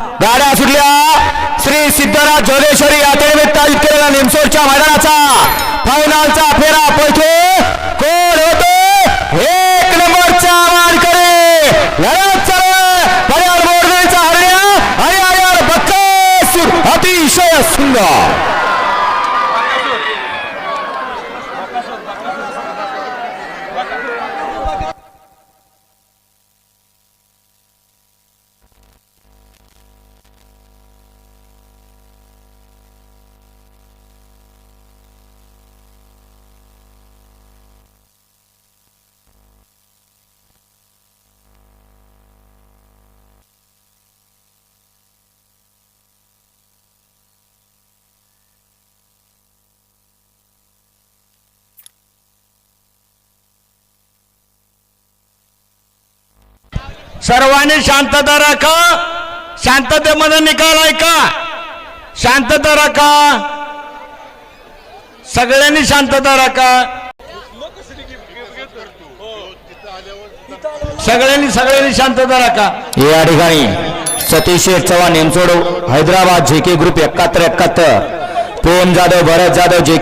गाड्या सुटल्या श्री सिद्धराज जोगेश्वरी यात्रेनिमित्त आयोजित केलेल्या निमसोडच्या मैदानाचा फायनलचा फेरा पैठे कोण होतो? एक नंबरचा मानकरी लढत चालू आहे. पर्याड मोरगेचा हरण्या आणि आयार बक्कासूर अतिशय सुंदर. सर्वांनी शांतता राखा. शांततेमध्ये निकाल ऐका. शांतता राखा. सगळ्यांनी शांतता राखा. सगळ्यांनी सगळ्यांनी शांतता राखा. या ठिकाणी सतीश चव्हाण नेमसोड हैदराबाद जे के ग्रुप एकाहत्तर एकाहत्तर. पोन जाधव भरत जाधव जे